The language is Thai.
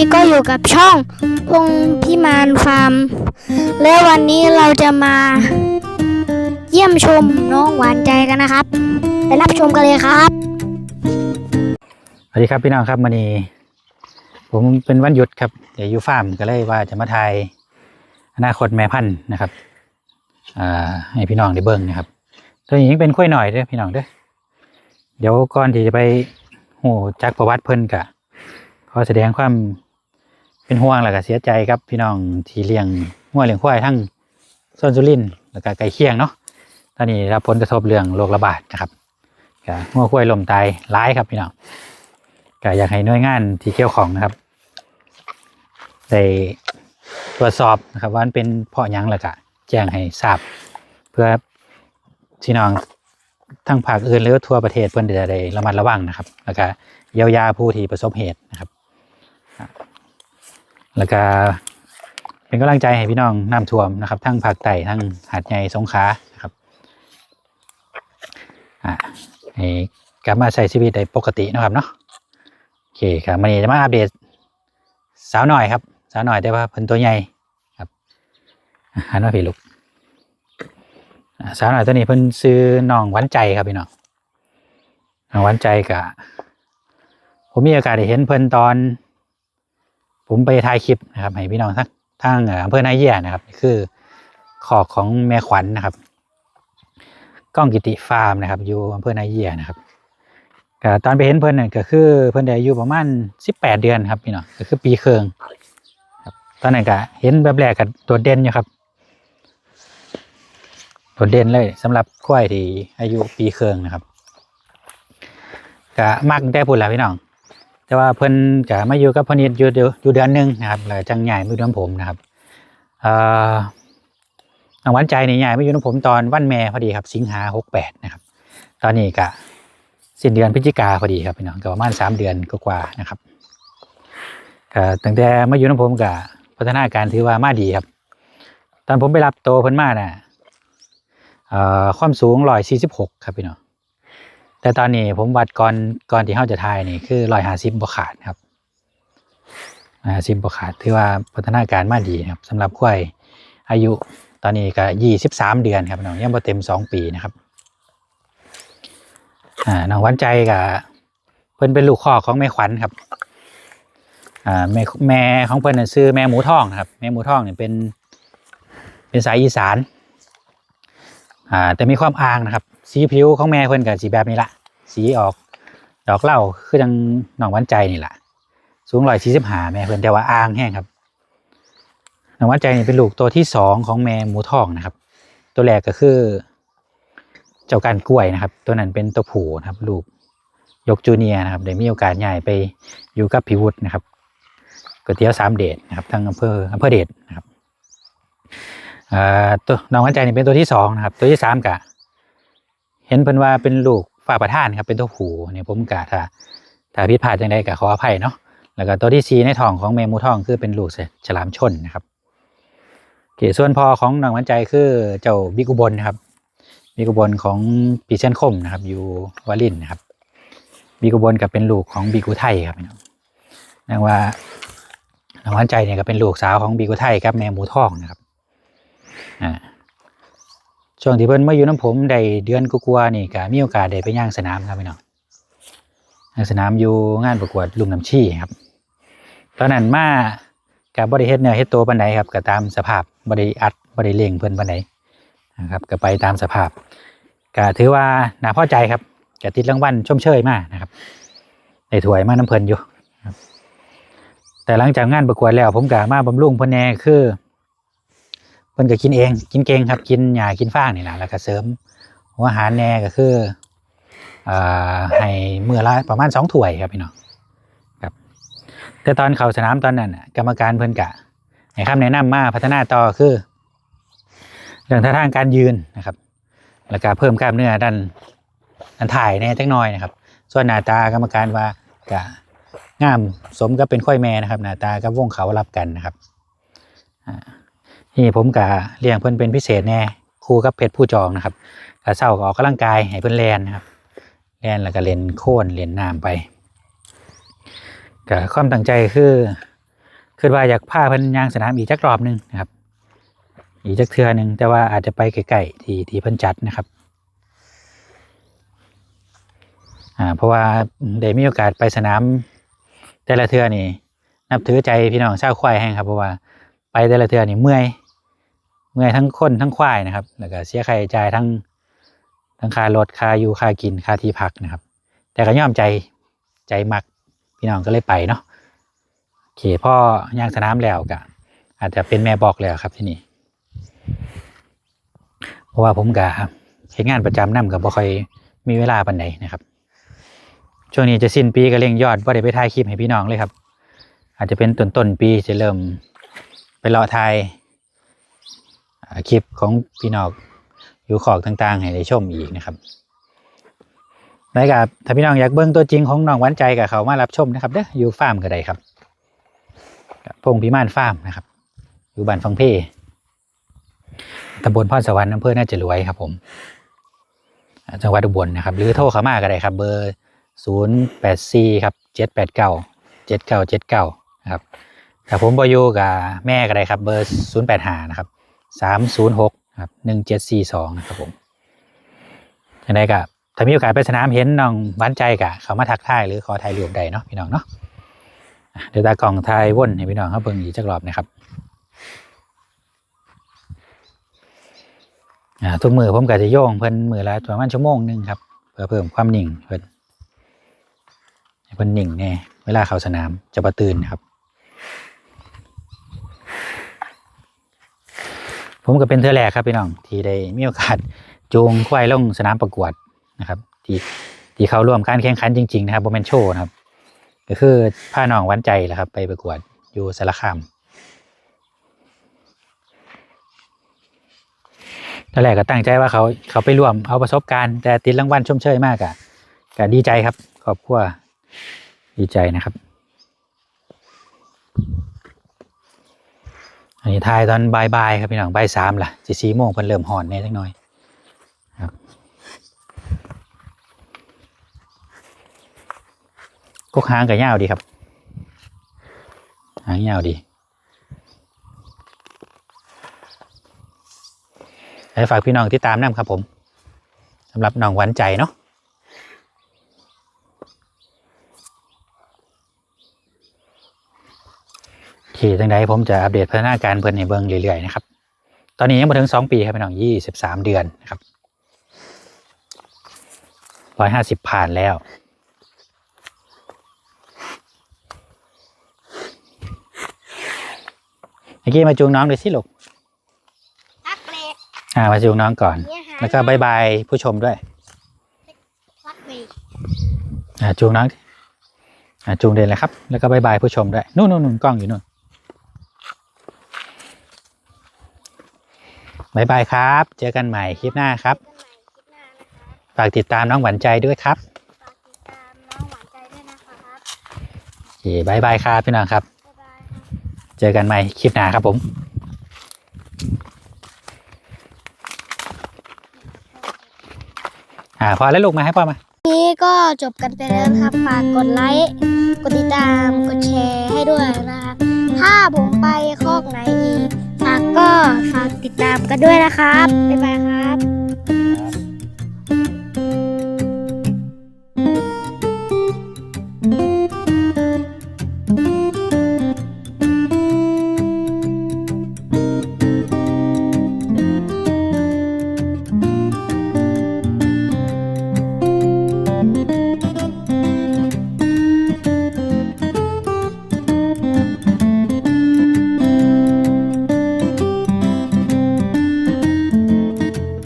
นี้ก็อยู่กับช่องพงพิมานฟาร์ม และวันนี้เราจะมา เยี่ยมชมน้องหวานใจกันนะครับ ไปรับชมกันเลยครับ สวัสดีครับพี่น้องครับวันนี้ ผมเป็นวันหยุดครับ เดี๋ยวอยู่ฟาร์มก็เลยว่าจะมาถ่ายอนาคตแม่พันธุ์นะครับให้พี่น้องได้เบิ่งนะครับตัวนี้ยังเป็นข้อยหน่อยเด้อพี่น้องเด้อเดี๋ยวก่อนที่จะไปโหจักประวัติเพิ่นกะขอแสดงความ เป็นห่วงและก็เสียใจครับพี่น้องที่เลี้ยงงัวเลี้ยงควายทั้งส่วนสุรินแล้วก็ไก่เคียงเนาะตอนนี้ได้รับผลกระทบเรื่องโรคระบาดนะครับก็งัวควายลมตายหลายครับพี่น้องก็อยากให้หน่วยงานที่เกี่ยวของนะครับได้ตรวจสอบนะครับว่ามันเป็นเพราะยังแล้วก็แจ้งให้ทราบ เพื่อพี่น้องทั้งภาคอื่นหรือทั่วประเทศเพื่อนจะได้ระมัดระวังนะครับ แล้วก็เยียวยาผู้ที่ประสบเหตุนะครับ แล้วก็เป็นกำลังใจให้พี่น้องน้ำท่วมนะครับ ทั้งภาคใต้ทั้งหาดใหญ่สงขลานะครับอ่าให้กลับมาใช้ชีวิตได้ปกตินะครับเนาะโอเคครับวันนี้จะมาอัปเดตสาวหน่อยครับ สาวหน่อยแต่ว่าเพิ่นตัวใหญ่ครับหันมาพี่ลูกสาวหน่อยตัวนี้เพิ่นซื้อน้องวันใจครับพี่น้องน้องวันใจกะผมมีโอกาสได้เห็นเพิ่นตอน ผมไปถ่ายคลิปนะครับให้พี่น้องทั้งทางอำเภอนาเยียนะครับ คือขอกของแม่ขวัญนะครับกล้องกิติฟาร์มนะครับ อยู่อำเภอนาเยียนะครับตอนไปเห็นเพิ่นน่ะก็คือเพิ่อนได้อายุประมาณสิบแปดเดือนครับพี่น้องก็คือปีเครึ่งครับตอนนั้นก็เห็นแบบแรกก็โดดเด่นอยู่ครับโดดเด่นเลยสำหรับควายที่อายุปีเครึ่งนะครับก็มักได้พูดแล้วพี่น้อง แต่ว่าเพิ่นก็มาอยู่กับพนนิดอยู่เดือยู่เดือนหนึ่งนะครับแล้วจังใหญ่มาอยู่น้ำผมนะครับอ่องวัลใจนี่ใหญ่มาอยู่น้ำผมตอนวันแม่พอดีครับ สิงหาหกแปดนะครับ ตอนนี้ก็สิ้นเดือนพฤศจิกาพอดีครับพี่น้องก็ประมาณสามเดือนก็กว่านะครับก็ตั้งแต่มาอยู่น้ำผมกับพัฒนาการถือว่ามาดีครับ ตอนผมไปรับโตเพิ่นมาน่ะเอ่อความสูงร้อยสี่สิบหกครับพี่น้อง แต่ตอนนี้ผมวัดก่อนก่อนที่เขาจะทายนี่คือร้อยห้าสิบบขาดครับห้าสิบบขาดถือว่าพัฒนาการมาดีครับสำหรับควายอายุตอนนี้ก็ยี่สิบสามเดือนครับน้องยังบ่เต็มสองปีนะครับอ่าน้องวันใจกับเพิ่นเป็นลูกคอของแม่ขวัญครับอ่าแม่แม่ของเพิ่นน่ะชื่อแม่หมูทองครับ แม่หมูทองเนี่ยเป็นเป็นสายอีสานอ่าแต่มีความอ่างนะครับ สีผิวของแม่เพิ่นกับสีแบบนี้ละสีออกดอกเหล้าคือจังนองวันใจนี่แหละสูงร้อยสี่สิบห้าแม่เพิ่นแต่ว่าอ่างแห้งครับนองวันใจนี่เป็นลูกตัวที่สองของแม่หมูทองนะครับ ตัวแรกก็คือ เจ้าการกล้วยนะครับ ตัวนั้นเป็นตัวผู้นะครับ ลูกยกจูเนียนะครับได้มีโอกาสย้ายไปอยู่กับพิวุฒนะครับก๋วยเตี๋ยวสามเดชนะครับทางอำเภออำเภอเดชนะครับอ่าตัวน้องวันใจนี่เป็นตัวที่สองนะครับ ตัวที่สามกะ เห็นเพิ่นว่าเป็นลูกฝ่าประทานครับเป็นตัวผู้เนี่ยผมกะถ้าถ้าผิดพลาดจังใดกะขออภัยเนาะแล้วก็ตัวที่สี่ในท้องของเมมูทองคือเป็นลูกฉลามชนนะครับโอเคส่วนพ่อของน้องวันใจคือเจ้าบิกุบลนะครับมีกระบวนของปีเชนคมนะครับอยู่วาลินนะครับบีกระบวนกับเป็นลูกของบีกุไทยครับน้องว่าน้องวานใจเนี่ยก็เป็นลูกสาวของบีกุไทยครับแม่หมูทองนะครับอ่า ช่วงที่เพิ่นมาอยู่น้ำผมได้เดือนกว่าๆนี่ก็มีโอกาสได้ไปย่างสนามครับพี่น้องย่างสนามอยู่งานประกวดลุงน้ำชี่ครับ ตอนนั้นมากับบริเฮ็ดเนื้อเฮ็ดตัวปันไดครับก็ตามสภาพบริอัดบริเล่งเพิ่นปันไดนะครับก็ไปตามสภาพก็ถือว่าน่าพอใจครับก็ติดรางวัลชมเชยมากนะครับได้ถวยมาน้ำเพลินอยู่แต่หลังจากงานประกวดแล้วผมก็มาบำรุงเพิ่นแน่คือ พิ่นก็กินเอง กินเก่งครับ กินหญ้ากินฟางนี่แหละแล้วก็เสริมหัวอาหารแน่ก็คืออ่าให้มื้อละประมาณสองถ้วยครับพี่น้องครับ แต่ตอนเข้าสนามตอนนั้นกรรมการเพิ่นกะให้คำแนะนำมาพัฒนาต่อคือ เรื่องท่าทางการยืนนะครับ แล้วก็เพิ่มกล้ามเนื้อด้านด้านถ่ายแน่จักหน่อยนะครับ ส่วนหน้าตากรรมการว่ากะงามสมกับเป็นค่อยแม่นะครับ หน้าตากับวงเขารับกันนะครับอ่า นี่ผมกะเลี้ยงเพิ่อนเป็นพิเศษแน่คู่กับเพชรผู้จองนะครับกะเศร้าก็ออกกำลังกายให้เพิ่อนแลนนะครับแลนแล้วก็เล่นโค่นเล่นน้ำไปกะความตั้งใจคือคือว่าอยากพาเพิ่นย่างสนามอีกจักรอบหนึงนะครับ อีกจักเทือหนึ่งแต่ว่าอาจจะไปไกลๆที่ที่เพิ่อนจัดนะครับอ่าเพราะว่าได้มีโอกาสไปสนามแต่ละเทือนี่ นับถือใจพี่น้องชาวควายแห้งครับเพราะว่าไปแต่ละเทือนี่เมื่อย เมื่อยทั้งคนทั้งควายนะครับ แล้วก็เสียค่าใช้จ่ายทั้งทั้งค่ารถค่าอยู่ค่ากินค่าที่พักนะครับ แต่ก็ย่อมใจใจมักพี่น้องก็เลยไปเนาะโอเคพ่อย่างสนามแล้วก็อาจจะเป็นแม่บอกแล้วครับที่นี่เพราะว่าผมก็เฮ็ดงานประจำนํกับบ่ค่อยมีเวลาปานใดนะครับช่วงนี้จะสิ้นปีก็เร่งยอดบ่ได้ไปถ่ายคลิปให้พี่น้องเลยครับ อาจจะเป็นต้นต้นๆปีจะเริ่มไปรอถ่ายอ่า คลิปของพี่น้องอยู่ขอกต่างๆ ให้ได้ชมอีกนะครับแล้วก็ถ้าพี่น้องอยากเบิ่งตัวจริงของน้องวันใจกับเขามารับชมนะครับเด้ออยู่ฟาร์มก็ได้ครับพงพิมานฟาร์มนะครับ อยู่บ้านฟังเพ่ตำบลพรสวรรค์อำเภอน่าจะรวยครับ ผม จังหวัดอุบลนะครับ หรือโทรเข้ามาก็ได้ครับ เบอร์ศูนย์แปดสี่ครับเจ็ดแปดเก้าเจ็ดเก้าเจ็ดเก้านะครับถ้าผมบอยู่กับแม่ก็ได้ครับ เบอร์ศูนย์แปดห้านะครับ สามศูนย์หกครับหนึ่งเจ็ดสี่สองนะครับผมยังไงก็ถ้ามีโอกาสไปสนามเห็นน้องบ้านใจกะเขามาทักทายหรือขอถ่ายรูปใดเนาะพี่น้องเนาะเดี๋ยวตากล่องถ่ายว่นให้พี่น้องเขาเบิ่งอีกจักรอบนะครับอ่าทุกมือผมก็จะโยงเพิ่นมือละประมาณชั่วโมงหนึ่งครับเพื่อเพิ่มความนิ่งเพิ่นเพิ่นนิ่งแน่เวลาเข้าสนามจะประตื่นนะครับ ผมก็เป็นเทือแรกครับพี่น้อง ที่ได้มีโอกาสจูงควายลงสนามประกวดนะครับ ที่ที่เข้าร่วมการแข่งขันจริงๆนะครับโมเมนโชนะครับ ก็คือพาน้องวันใจแหละครับ ไปประกวดอยู่สารคามตอนแรกก็ตั้งใจว่าเขาเขาไปร่วมเอาประสบการณ์แต่ติดรางวัลชมเชยมากอะก็ดีใจครับขอบคุณดีใจนะครับ อันนี้ทายตอนบ่ายๆครับพี่น้องบ่ายสามล่ะจีสี่โมงเพิ่นเริ่มห่อนแน่จักหน่อยครับกกหางกับยาวดีครับหางยาวดีให้ฝากพี่น้องที่ตามนํครับผมสำหรับน้องหวันใจเนาะ ขี่จังใดผมจะอัปเดตพัฒนาการเพิ่นในเบิงเรื่อยๆนะครับ ตอนนี้ยังมาถึงสองปีครับพี่น้องยี่สิบสามเดือนนะครับร้อยห้าสิบผ่านแล้ว เมื่อกี้มาจูงน้องดูสิลูกพักเบรกอ่ามาจูงน้องก่อนเนี่ยหาแล้วก็บายบายผู้ชมด้วยพักเบรกอ่าจูงน้องดิอ่าจูงเดินเลยครับ แล้วก็บายบายผู้ชมด้วย นู่นนู่นนู่นกล้องอยู่นู่น บายบายครับ เจอกันใหม่คลิปหน้าครับกันใหม่คลิปหน้านะคะฝากติดตามน้องหวานใจด้วยครับฝากติดตามน้องหวานใจด้วยนะครับโอเคบายบายครับพี่น้องครับ บ๊ายบายครับ เจอกันใหม่คลิปหน้าครับผมอ่าพอแล้วลูกมาให้พ่อมา นี้ก็จบกันไปแล้วนะครับ ฝากกดไลค์ กดติดตาม กดแชร์ให้ด้วยนะครับ ถ้าผมไปคอกไหนอีกฝาก ก็ฝากติดตามกันด้วยนะครับ บ๊ายบายครับ